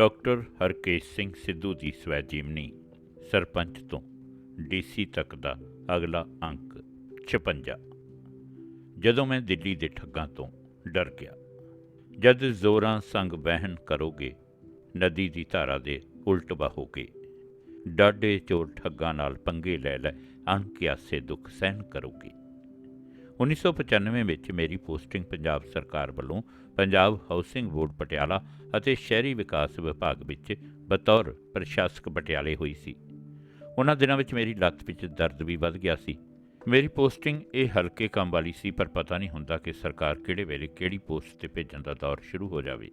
Doctor Harkesh Singh Sidhu ਦੀ ਸਵੈ ਜੀਵਨੀ ਸਰਪੰਚ ਤੋਂ ਡੀਸੀ ਤੱਕ ਦਾ ਅਗਲਾ ਅੰਕ 56 ਜਦੋਂ ਮੈਂ ਦਿੱਲੀ ਦੇ ਠੱਗਾਂ ਤੋਂ ਡਰ ਗਿਆ, ਜਦ ਜ਼ੋਰਾਂ ਸੰਗ ਬਹਿਨ ਕਰੋਗੇ, ਨਦੀ ਦੀ ਧਾਰਾ ਦੇ ਉਲਟ ਬਹੋਗੇ ਡਾਡੇ ਚੋਰ ਠੱਗਾਂ ਨਾਲ ਪੰਗੇ ਲੈ ਲੈ ਅਣਕਿਆਸੇ ਦੁੱਖ ਸਹਿਣ ਕਰੋਗੇ। 1995 ਵਿੱਚ ਮੇਰੀ ਪੋਸਟਿੰਗ ਪੰਜਾਬ ਸਰਕਾਰ ਵੱਲੋਂ ਪੰਜਾਬ ਹਾਊਸਿੰਗ ਬੋਰਡ ਪਟਿਆਲਾ ਅਤੇ ਸ਼ਹਿਰੀ ਵਿਕਾਸ ਵਿਭਾਗ ਵਿੱਚ ਬਤੌਰ ਪ੍ਰਸ਼ਾਸਕ ਪਟਿਆਲੇ ਹੋਈ ਸੀ। ਉਹਨਾਂ ਦਿਨਾਂ ਵਿੱਚ ਮੇਰੀ ਲੱਤ ਵਿੱਚ ਦਰਦ ਵੀ ਵੱਧ ਗਿਆ ਸੀ। ਮੇਰੀ ਪੋਸਟਿੰਗ ਇਹ ਹਲਕੇ ਕੰਮ ਵਾਲੀ ਸੀ, ਪਰ ਪਤਾ ਨਹੀਂ ਹੁੰਦਾ ਕਿ ਸਰਕਾਰ ਕਿਹੜੇ ਵੇਲੇ ਕਿਹੜੀ ਪੋਸਟ ਤੇ ਭੇਜਣ ਦਾ ਦੌਰ ਸ਼ੁਰੂ ਹੋ ਜਾਵੇ।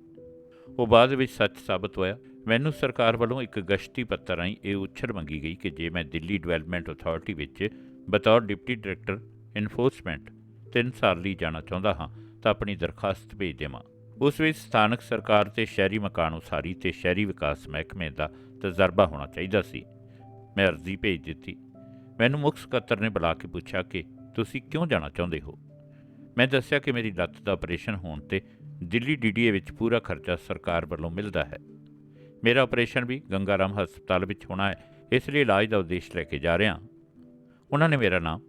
ਉਹ ਬਾਅਦ ਵਿੱਚ ਸੱਚ ਸਾਬਤ ਹੋਇਆ, ਮੈਨੂੰ ਸਰਕਾਰ ਵੱਲੋਂ ਇੱਕ ਗਸ਼ਤੀ ਪੱਤਰ ਰਾਹੀਂ ਇਹ ਉੱਛਰ ਮੰਗੀ ਗਈ ਕਿ ਜੇ ਮੈਂ ਦਿੱਲੀ ਡਿਵੈਲਪਮੈਂਟ ਅਥਾਰਟੀ ਵਿੱਚ ਬਤੌਰ ਡਿਪਟੀ ਡਾਇਰੈਕਟਰ ਇਨਫੋਰਸਮੈਂਟ 3 ਸਾਲ ਲਈ ਜਾਣਾ ਚਾਹੁੰਦਾ ਹਾਂ, ਤਾਂ ਆਪਣੀ ਦਰਖਾਸਤ ਭੇਜ ਦੇਵਾਂ। ਉਸ ਵਿੱਚ ਸਥਾਨਕ ਸਰਕਾਰ ਤੇ ਸ਼ਹਿਰੀ ਮਕਾਨ ਉਸਾਰੀ ਤੇ ਸ਼ਹਿਰੀ ਵਿਕਾਸ ਮਹਿਕਮੇ ਦਾ ਤਜਰਬਾ ਹੋਣਾ ਚਾਹੀਦਾ ਸੀ। ਮੈਂ ਅਰਜ਼ੀ ਭੇਜ ਦਿੱਤੀ। ਮੈਨੂੰ ਮੁੱਖ ਸਕੱਤਰ ਨੇ ਬੁਲਾ ਕੇ ਪੁੱਛਿਆ ਕਿ ਤੁਸੀਂ ਕਿਉਂ ਜਾਣਾ ਚਾਹੁੰਦੇ ਹੋ? ਮੈਂ ਦੱਸਿਆ ਕਿ ਮੇਰੀ ਲੱਤ ਦਾ ਆਪਰੇਸ਼ਨ ਹੋਣ ਤੇ ਦਿੱਲੀ ਡੀਡੀਏ ਵਿੱਚ ਪੂਰਾ ਖਰਚਾ ਸਰਕਾਰ ਵੱਲੋਂ ਮਿਲਦਾ ਹੈ। ਮੇਰਾ ਆਪਰੇਸ਼ਨ ਵੀ ਗੰਗਾਰਾਮ ਹਸਪਤਾਲ ਵਿੱਚ ਹੋਣਾ ਹੈ, ਇਸ ਲਈ ਇਲਾਜ ਦਾ ਉਦੇਸ਼ ਲੈ ਕੇ ਜਾ ਰਿਹਾ ਉਹਨਾਂ ਨੇ ਮੇਰਾ ਨਾਮ,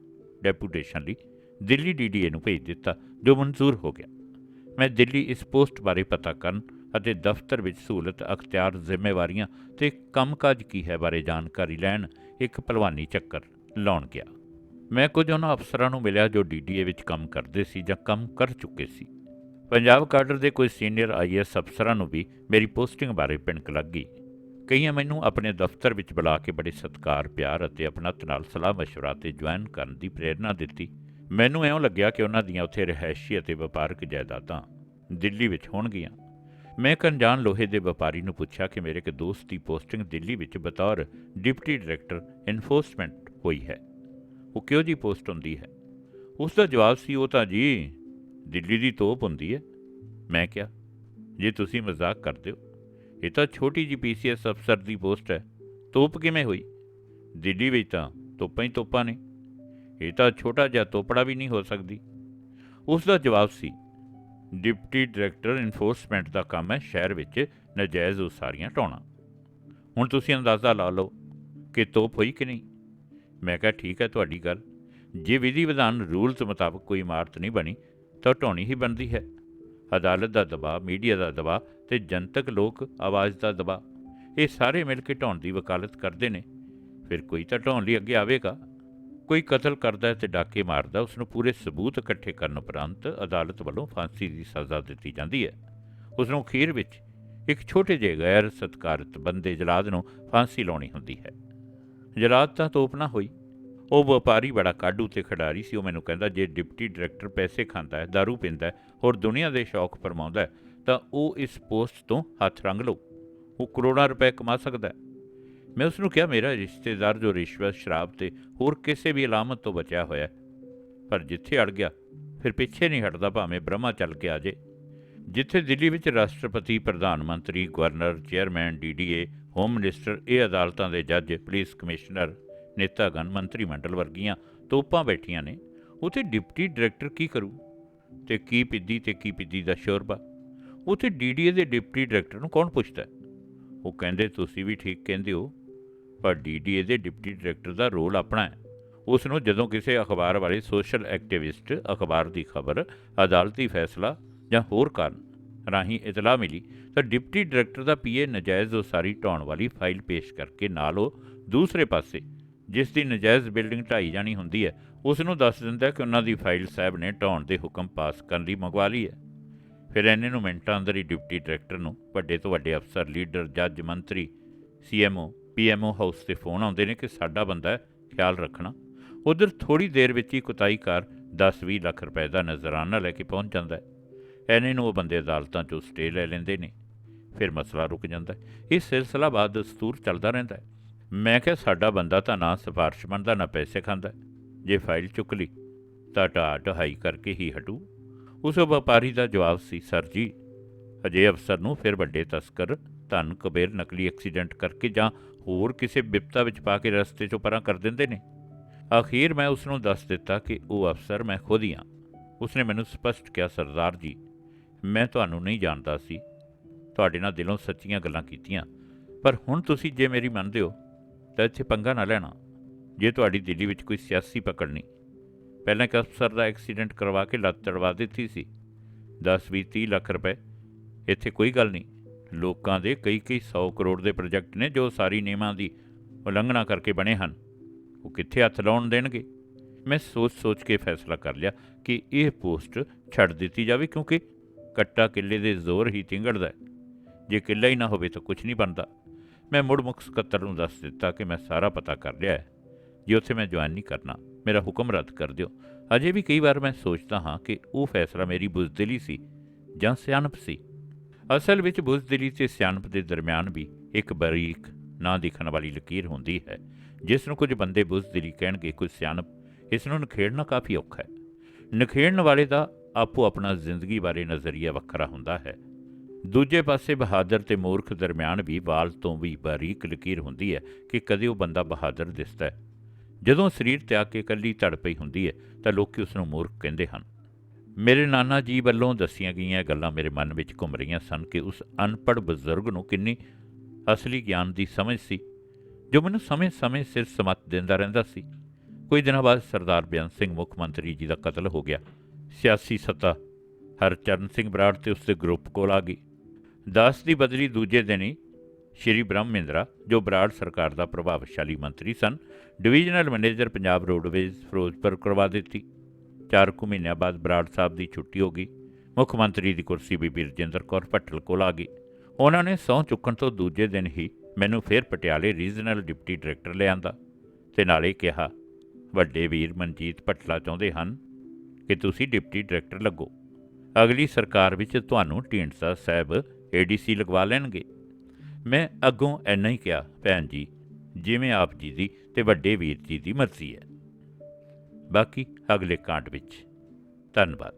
ਡੈਪੂਟੇਸ਼ਨ ਲਈ ਦਿੱਲੀ ਡੀਡੀਏ ਨੂੰ ਭੇਜ ਦਿੱਤਾ ਜੋ ਮਨਜ਼ੂਰ ਹੋ ਗਿਆ ਮੈਂ ਦਿੱਲੀ ਇਸ ਪੋਸਟ ਬਾਰੇ ਪਤਾ ਕਰਨ ਅਤੇ ਦਫ਼ਤਰ ਵਿੱਚ ਸਹੂਲਤ ਅਖਤਿਆਰ ਜ਼ਿੰਮੇਵਾਰੀਆਂ ਤੇ ਕੰਮਕਾਜ ਕੀ ਹੈ ਬਾਰੇ ਜਾਣਕਾਰੀ ਲੈਣ ਇੱਕ ਭਲਵਾਨੀ ਚੱਕਰ ਲਾਉਣ ਗਿਆ ਮੈਂ ਕੁਝ ਉਹਨਾਂ ਅਫਸਰਾਂ ਨੂੰ ਮਿਲਿਆ ਜੋ ਡੀਡੀਏ ਵਿੱਚ ਕੰਮ ਕਰਦੇ ਸੀ ਜਾਂ ਕੰਮ ਕਰ ਚੁੱਕੇ ਸੀ ਪੰਜਾਬ ਕਾਡਰ ਦੇ ਕੋਈ ਸੀਨੀਅਰ ਆਈਐਸ ਅਫਸਰਾਂ ਨੂੰ ਵੀ ਮੇਰੀ ਪੋਸਟਿੰਗ ਬਾਰੇ ਪਿੰਕ ਲੱਗ ਗਈ ਕਈਆਂ ਮੈਨੂੰ ਆਪਣੇ ਦਫ਼ਤਰ ਵਿੱਚ ਬੁਲਾ ਕੇ ਬੜੇ ਸਤਿਕਾਰ ਪਿਆਰ ਅਤੇ ਆਪਣਤ ਨਾਲ ਸਲਾਹ مشورہ ਤੇ ਜੁਆਇਨ ਕਰਨ ਦੀ ਪ੍ਰੇਰਣਾ ਦਿੱਤੀ ਮੈਨੂੰ ਐਉਂ ਲੱਗਿਆ ਕਿ ਉਹਨਾਂ ਦੀਆਂ ਉੱਥੇ ਰਹਿائشੀ ਅਤੇ ਵਪਾਰਕ ਜਾਇਦਾਦਾਂ ਦਿੱਲੀ ਵਿੱਚ ਹੋਣਗੀਆਂ। ਮੈਂ ਕੰਜਾਨ ਲੋਹੇ ਦੇ ਵਪਾਰੀ ਨੂੰ ਪੁੱਛਿਆ ਕਿ ਮੇਰੇ ਇੱਕ ਦੋਸਤ ਦੀ ਪੋਸਟਿੰਗ ਦਿੱਲੀ ਵਿੱਚ ਬਤੌਰ ਡਿਪਟੀ ਡਾਇਰੈਕਟਰ ਇਨਫੋਰਸਮੈਂਟ ਹੋਈ ਹੈ। ਉਹ ਕਿਉਂ ਜੀ ਪੋਸਟ ਹੁੰਦੀ ਹੈ? ਉਸ ਦਾ ਜਵਾਬ ਸੀ, ਉਹ ਤਾਂ ਜੀ ਦਿੱਲੀ ਦੀ ਤੋਪ ਹੁੰਦੀ ਹੈ। ਮੈਂ ਕਿਹਾ, ਜੇ ਤੁਸੀਂ ਮਜ਼ਾਕ ਕਰਦੇ ਹੋ, ਇਹ ਤਾਂ ਛੋਟੀ ਜੀ ਪੀਸੀਐਸ ਅਫਸਰ ਦੀ ਪੋਸਟ ਹੈ। ਤੋਪ ਕਿਵੇਂ ਹੋਈ? ਦਿੱਲੀ ਵਿੱਚ ਤਾਂ ਤੋਪਾਂ ਹੀ ਤੋਪਾਂ ਨੇ। ਇਹ ਤਾਂ ਛੋਟਾ ਜਿਹਾ ਤੋਪੜਾ ਵੀ ਨਹੀਂ ਹੋ ਸਕਦੀ। ਉਸ ਦਾ ਜਵਾਬ ਸੀ, ਡਿਪਟੀ ਡਾਇਰੈਕਟਰ ਇਨਫੋਰਸਮੈਂਟ ਦਾ ਕੰਮ ਹੈ ਸ਼ਹਿਰ ਵਿੱਚ ਨਜਾਇਜ਼ ਉਸਾਰੀਆਂ ਢਾਉਣਾ ਹੁਣ ਤੁਸੀਂ ਅੰਦਾਜ਼ਾ ਲਾ ਲਓ ਕਿ ਤੋਪ ਹੋਈ ਕਿ ਨਹੀਂ। ਮੈਂ ਕਿਹਾ, ਠੀਕ ਹੈ, ਤੁਹਾਡੀ ਗੱਲ। ਜੇ ਵਿਧੀ ਵਿਧਾਨ ਰੂਲਸ ਮੁਤਾਬਕ ਕੋਈ ਇਮਾਰਤ ਨਹੀਂ ਬਣੀ, ਤਾਂ ਢਾਉਣੀ ਹੀ ਬਣਦੀ ਹੈ। ਅਦਾਲਤ ਦਾ ਦਬਾਅ, ਮੀਡੀਆ ਦਾ ਦਬਾਅ ਤੇ ਜਨਤਕ ਲੋਕ ਆਵਾਜ਼ ਦਾ ਦਬਾਅ, ਇਹ ਸਾਰੇ ਮਿਲ ਕੇ ਢਾਉਣ ਦੀ ਵਕਾਲਤ ਕਰਦੇ ਨੇ। ਫਿਰ ਕੋਈ ਤਾਂ ਢਾਉਣ ਲਈ ਅੱਗੇ ਆਵੇਗਾ। ਕੋਈ ਕਤਲ ਕਰਦਾ ਹੈ ਤੇ ਡਾਕੇ ਮਾਰਦਾ ਉਸ ਨੂੰ ਪੂਰੇ ਸਬੂਤ ਇਕੱਠੇ ਕਰਨ ਉਪਰੰਤ ਅਦਾਲਤ ਵੱਲੋਂ ਫਾਂਸੀ ਦੀ ਸਜ਼ਾ ਦਿੱਤੀ ਜਾਂਦੀ ਹੈ। ਉਸ ਨੂੰ ਅਖੀਰ ਵਿੱਚ ਇੱਕ ਛੋਟੇ ਜਿਹੇ ਗੈਰ ਸਤਕਾਰਤ ਬੰਦੇ ਜਲਾਦ ਨੂੰ ਫਾਂਸੀ ਲਾਉਣੀ ਹੁੰਦੀ ਹੈ। ਜਲਾਦ ਤਾਂ ਤੋਪ ਨਾ ਹੋਈ। ਉਹ ਵਪਾਰੀ ਬੜਾ ਕਾਡੂ ਤੇ ਖਿਡਾਰੀ ਸੀ। ਉਹ ਮੈਨੂੰ ਕਹਿੰਦਾ, ਜੇ ਡਿਪਟੀ ਡਾਇਰੈਕਟਰ ਪੈਸੇ ਖਾਂਦਾ ਹੈ, दारू ਪੀਂਦਾ ਹੈ ਔਰ ਦੁਨੀਆ ਦੇ ਸ਼ੌਕ ਫਰਮਾਉਂਦਾ ਹੈ, ਤਾਂ ਉਹ ਇਸ ਪੋਸਟ ਤੋਂ ਹੱਥ ਰੰਗ ਲਓ। ਉਹ ਕਰੋੜਾਂ ਰੁਪਏ ਕਮਾ ਸਕਦਾ ਹੈ। ਮੈਂ ਉਸ ਨੂੰ ਕਿਹਾ, ਮੇਰਾ ਰਿਸ਼ਤੇਦਾਰ ਜੋ ਰਿਸ਼ਵਤ, ਸ਼ਰਾਬ ਤੇ ਹੋਰ ਕਿਸੇ ਵੀ ਅਲਾਮਤ ਤੋਂ ਬਚਿਆ ਹੋਇਆ ਪਰ ਜਿੱਥੇ ਅੜ ਗਿਆ, ਫਿਰ ਪਿੱਛੇ ਨਹੀਂ ਹਟਦਾ, ਭਾਵੇਂ ਬ੍ਰਹਮਾ ਚੱਲ ਕੇ ਆ ਜੇ ਜਿੱਥੇ ਦਿੱਲੀ ਵਿੱਚ ਰਾਸ਼ਟਰਪਤੀ, ਪ੍ਰਧਾਨ ਮੰਤਰੀ, governor, chairman DDA home minister, ਇਹ ਅਦਾਲਤਾਂ ਦੇ ਜੱਜ, ਪੁਲਿਸ ਕਮਿਸ਼ਨਰ, ਨੇਤਾਗਣ, ਮੰਤਰੀ ਮੰਡਲ ਵਰਗੀਆਂ ਤੋਪਾਂ ਬੈਠੀਆਂ ਨੇ, ਉਥੇ ਡਿਪਟੀ ਡਾਇਰੈਕਟਰ ਕੀ ਕਰੂ? ਤੇ ਕੀ ਪਿੱਦੀ ਤੇ ਕੀ ਪਿੱਦੀ ਦਾ ਸ਼ੋਰਬਾ? ਉਥੇ ਡੀਡੀਏ ਦੇ ਡਿਪਟੀ ਡਾਇਰੈਕਟਰ ਨੂੰ ਕੌਣ ਪੁੱਛਦਾ ਉਹ ਕਹਿੰਦੇ, ਤੁਸੀਂ ਵੀ ਠੀਕ ਕਹਿੰਦੇ ਹੋ। ਪਰ ਡੀਡੀਏ ਦੇ ਡਿਪਟੀ ਡਾਇਰੈਕਟਰ ਦਾ ਰੋਲ ਆਪਣਾ ਹੈ। ਉਸ ਨੂੰ ਜਦੋਂ ਕਿਸੇ ਅਖਬਾਰ ਵਾਲੇ ਸੋਸ਼ਲ ਐਕਟਿਵਿਸਟ ਅਖਬਾਰ ਦੀ ਖਬਰ, ਅਦਾਲਤੀ ਫੈਸਲਾ ਜਾਂ ਹੋਰ ਕਾਰਨ ਰਾਹੀਂ ਇਤਲਾਹ ਮਿਲੀ, ਤਾਂ ਡਿਪਟੀ ਡਾਇਰੈਕਟਰ ਦਾ ਪੀਏ ਨਜਾਇਜ਼ ਉਸਾਰੀ ਢਾਉਣ ਵਾਲੀ ਫਾਈਲ ਪੇਸ਼ ਕਰਕੇ ਨਾਲ ਉਹ ਦੂਸਰੇ ਪਾਸੇ, ਜਿਸ ਦੀ ਨਜਾਇਜ਼ ਬਿਲਡਿੰਗ ਢਾਈ ਜਾਣੀ ਹੁੰਦੀ ਹੈ ਉਸ ਨੂੰ ਦੱਸ ਦਿੰਦਾ ਕਿ ਉਹਨਾਂ ਦੀ ਫਾਈਲ ਸਾਹਿਬ ਨੇ ਢਾਉਣ ਦੇ ਹੁਕਮ ਪਾਸ ਕਰਨ ਲਈ ਮੰਗਵਾ ਲਈ ਹੈ। ਫਿਰ ਐਨੇ ਨੂੰ ਮਿੰਟਾਂ ਅੰਦਰ ਹੀ ਡਿਪਟੀ ਡਾਇਰੈਕਟਰ ਨੂੰ ਵੱਡੇ ਤੋਂ ਵੱਡੇ ਅਫਸਰ, ਲੀਡਰ, ਜੱਜ, ਮੰਤਰੀ ਸੀਐਮਓ ਪੀਐਮਓ ਹਾਊਸ ਤੇ ਫੋਨ ਆਉਂਦੇ ਨੇ ਕਿ ਸਾਡਾ ਬੰਦਾ ਹੈ ਖਿਆਲ ਰੱਖਣਾ। ਉਧਰ ਥੋੜੀ ਦੇਰ ਵਿੱਚ ਹੀ ਕੁਤਾਈ ਕੁਤਾਈਕਾਰ 10-20 ਲੱਖ ਰੁਪਏ ਦਾ ਨਜ਼ਰਾਨਾ ਲੈ ਕੇ ਪਹੁੰਚ ਜਾਂਦਾ ਹੈ। ਐਨੇ ਨੂੰ ਉਹ ਬੰਦੇ ਅਦਾਲਤਾਂ 'ਚੋਂ ਸਟੇ ਲੈ ਲੈਂਦੇ ਨੇ। ਫਿਰ ਮਸਲਾ ਰੁਕ ਜਾਂਦਾ ਹੈ। ਇਹ ਸਿਲਸਿਲਾ ਬਾਅਦ ਦਸਤੂਰ ਚੱਲਦਾ ਰਹਿੰਦਾ ਹੈ। ਮੈਂ ਕਿਹਾ, ਸਾਡਾ ਬੰਦਾ ਤਾਂ ਨਾ ਸਿਫਾਰਿਸ਼ ਮੰਨਦਾ ਨਾ ਪੈਸੇ ਖਾਂਦਾ। ਜੇ ਫਾਈਲ ਚੁੱਕ ਲਈ, ਤਾਂ ਢਾਹ ਢਹਾਈ ਕਰਕੇ ਹੀ ਹਟੂ। ਉਸ ਵਪਾਰੀ ਦਾ ਜਵਾਬ ਸੀ, ਸਰ ਜੀ, ਅਜੇ ਅਫਸਰ ਨੂੰ ਫਿਰ ਵੱਡੇ ਤਸਕਰ ਧਨ, ਕਬੇਰ, ਨਕਲੀ ਐਕਸੀਡੈਂਟ ਕਰਕੇ ਜਾਂ ਹੋਰ ਕਿਸੇ ਬਿਪਤਾ ਵਿੱਚ ਪਾ ਕੇ ਰਸਤੇ 'ਚੋਂ ਪਰਾਂ ਕਰ ਦਿੰਦੇ ਨੇ। ਅਖੀਰ ਮੈਂ ਉਸ ਨੂੰ ਦੱਸ ਦਿੱਤਾ ਕਿ ਉਹ ਅਫਸਰ ਮੈਂ ਖੁਦ ਹੀ ਹਾਂ। ਉਸਨੇ ਮੈਨੂੰ ਸਪਸ਼ਟ ਕਿਹਾ, ਸਰਦਾਰ ਜੀ, ਮੈਂ ਤੁਹਾਨੂੰ ਨਹੀਂ ਜਾਣਦਾ ਸੀ। ਤੁਹਾਡੇ ਨਾਲ ਦਿਲੋਂ ਸੱਚੀਆਂ ਗੱਲਾਂ ਕੀਤੀਆਂ। ਪਰ ਹੁਣ ਤੁਸੀਂ ਜੇ ਮੇਰੀ ਮੰਨਦੇ ਹੋ, ਤਾਂ ਇੱਥੇ ਪੰਗਾ ਨਾ ਲੈਣਾ। ਜੇ ਤੁਹਾਡੀ ਦਿੱਲੀ ਵਿੱਚ ਕੋਈ ਸਿਆਸੀ ਪਕੜ ਨਹੀਂ ਪਹਿਲਾਂ ਇੱਕ ਅਫਸਰ ਦਾ ਐਕਸੀਡੈਂਟ ਕਰਵਾ ਕੇ ਲੱਤ ਤੜਵਾ ਦਿੱਤੀ ਸੀ। 10 20 30 ਲੱਖ ਰੁਪਏ। ਇੱਥੇ ਕੋਈ ਗੱਲ ਨਹੀਂ। ਲੋਕਾਂ ਦੇ ਕਈ ਕਈ 100 ਕਰੋੜ ਦੇ ਪ੍ਰੋਜੈਕਟ ਨੇ ਜੋ ਸਾਰੀ ਨਿਯਮਾਂ ਦੀ ਉਲੰਘਣਾ ਕਰਕੇ ਬਣੇ ਹਨ। ਉਹ ਕਿੱਥੇ ਹੱਥ ਲਾਉਣ ਦੇਣਗੇ? ਮੈਂ ਸੋਚ-ਸੋਚ ਕੇ ਫੈਸਲਾ ਕਰ ਲਿਆ ਕਿ ਇਹ ਪੋਸਟ ਛੱਡ ਦਿੱਤੀ ਜਾਵੇ ਕਿਉਂਕਿ ਕੱਟਾ ਕਿੱਲੇ ਦੇ ਜ਼ੋਰ ਹੀ ਤਿੰਗੜਦਾ ਜੇ ਕਿੱਲਾ ਹੀ ਨਾ ਹੋਵੇ ਤਾਂ ਕੁਝ ਨਹੀਂ ਬਣਦਾ। ਮੈਂ ਮੁੜ ਮੁੱਖ ਸਕੱਤਰ ਨੂੰ ਦੱਸ ਦਿੱਤਾ ਕਿ ਮੈਂ ਸਾਰਾ ਪਤਾ ਕਰ ਲਿਆ ਹੈ। ਜੇ ਉੱਥੇ ਮੈਂ ਜੁਆਇਨ ਨਹੀਂ ਕਰਨਾ, ਮੇਰਾ ਹੁਕਮ ਰੱਦ ਕਰ ਦਿਓ। ਅਜੇ ਵੀ ਕਈ ਵਾਰ ਮੈਂ ਸੋਚਦਾ ਹਾਂ ਕਿ ਉਹ ਫੈਸਲਾ ਮੇਰੀ ਬੁਜ਼ਦਿਲੀ ਸੀ ਜਾਂ ਸਿਆਣਪ ਸੀ। ਅਸਲ ਵਿੱਚ ਬੁਜ਼ਦਿਲੀ ਤੇ ਸਿਆਣਪ ਦੇ ਦਰਮਿਆਨ ਵੀ ਇੱਕ ਬਰੀਕ ਨਾ ਦਿਖਣ ਵਾਲੀ ਲਕੀਰ ਹੁੰਦੀ ਹੈ, ਜਿਸ ਨੂੰ ਕੁਝ ਬੰਦੇ ਬੁਜ਼ਦਿਲੀ ਕਹਿਣਗੇ, ਕੁਝ ਸਿਆਣਪ। ਇਸ ਨੂੰ ਨਖੇੜਨਾ ਕਾਫੀ ਔਖਾ ਹੈ। ਨਖੇੜਨ ਵਾਲੇ ਦਾ ਆਪੋ ਆਪਣਾ ਜ਼ਿੰਦਗੀ ਬਾਰੇ ਨਜ਼ਰੀਆ ਵੱਖਰਾ ਹੁੰਦਾ ਹੈ। ਦੂਜੇ ਪਾਸੇ ਬਹਾਦਰ ਤੇ ਮੂਰਖ ਦਰਮਿਆਨ ਵੀ ਵਾਲ ਤੋਂ ਵੀ ਬਾਰੀਕ ਲਕੀਰ ਹੁੰਦੀ ਹੈ ਕਿ ਕਦੇ ਉਹ ਬੰਦਾ ਬਹਾਦਰ ਦਿਸਦਾ ਹੈ। ਜਦੋਂ ਸਰੀਰ ਤਿਆਗ ਕੇ ਇਕੱਲੀ ਧੜ ਪਈ ਹੁੰਦੀ ਹੈ, ਤਾਂ ਲੋਕੀ ਉਸ ਨੂੰ ਮੂਰਖ ਕਹਿੰਦੇ ਹਨ। ਮੇਰੇ ਨਾਨਾ ਜੀ ਵੱਲੋਂ ਦੱਸੀਆਂ ਗਈਆਂ ਗੱਲਾਂ ਮੇਰੇ ਮਨ ਵਿੱਚ ਘੁੰਮ ਰਹੀਆਂ ਸਨ ਕਿ ਉਸ ਅਨਪੜ੍ਹ ਬਜ਼ੁਰਗ ਨੂੰ ਕਿੰਨੀ ਅਸਲੀ ਗਿਆਨ ਦੀ ਸਮਝ ਸੀ, ਜੋ ਮੈਨੂੰ ਸਮੇਂ-ਸਮੇਂ ਸਿਰ ਸਮਤ ਦਿੰਦਾ ਰਹਿੰਦਾ ਸੀ। ਕੁਝ ਦਿਨਾਂ ਬਾਅਦ ਸਰਦਾਰ ਬਿਆਨ ਸਿੰਘ ਮੁੱਖ ਮੰਤਰੀ ਜੀ ਦਾ ਕਤਲ ਹੋ ਗਿਆ। ਸਿਆਸੀ ਸੱਤਾ ਹਰਚਰਨ ਸਿੰਘ ਬਰਾੜ ਤੇ ਉਸਦੇ ਗਰੁੱਪ ਕੋਲ ਆ ਗਈ। ਦਾਸ ਦੀ ਬਦਲੀ ਦੂਜੇ ਦਿਨ ਹੀ ਸ਼੍ਰੀ ਬ੍ਰਹਮਿੰਦਰਾ, ਜੋ ਬਰਾੜ ਸਰਕਾਰ ਦਾ ਪ੍ਰਭਾਵਸ਼ਾਲੀ ਮੰਤਰੀ ਸਨ, divisional manager Punjab roadways Ferozepur ਕਰਵਾ ਦਿੱਤੀ। ਚਾਰ ਕੁ ਮਹੀਨਿਆਂ ਬਾਅਦ ਬਰਾੜ ਸਾਹਿਬ ਦੀ ਛੁੱਟੀ ਹੋ ਗਈ। ਮੁੱਖ ਮੰਤਰੀ ਦੀ ਕੁਰਸੀ ਬੀਬੀ ਰਜਿੰਦਰ ਕੌਰ ਭੱਟਲ ਕੋਲ ਆ ਗਈ। ਉਹਨਾਂ ਨੇ ਸਹੁੰ ਚੁੱਕਣ ਤੋਂ ਦੂਜੇ ਦਿਨ ਹੀ ਮੈਨੂੰ ਫੇਰ ਪਟਿਆਲੇ ਰੀਜਨਲ ਡਿਪਟੀ ਡਾਇਰੈਕਟਰ ਲਿਆਂਦਾ ਤੇ ਨਾਲੇ ਕਿਹਾ, ਵੱਡੇ ਵੀਰ ਮਨਜੀਤ ਭੱਟਲਾ ਚਾਹੁੰਦੇ ਹਨ ਕਿ ਤੁਸੀਂ ਡਿਪਟੀ ਡਾਇਰੈਕਟਰ ਲੱਗੋ। ਅਗਲੀ ਸਰਕਾਰ ਵਿੱਚ ਤੁਹਾਨੂੰ ਢੀਂਡਸਾ ਸਾਹਿਬ ਏਡੀਸੀ ਲਗਵਾ ਲੈਣਗੇ। ਮੈਂ ਅੱਗੋਂ ਐਨਾ ਹੀ ਕਿਹਾ, ਭੈਣ ਜੀ, ਜਿਵੇਂ ਆਪ ਜੀ ਦੀ ਤੇ ਵੱਡੇ ਵੀਰ ਜੀ ਦੀ ਮਰਜ਼ੀ ਹੈ। ਬਾਕੀ ਅਗਲੇ ਕਾਂਡ ਵਿੱਚ। ਧੰਨਵਾਦ।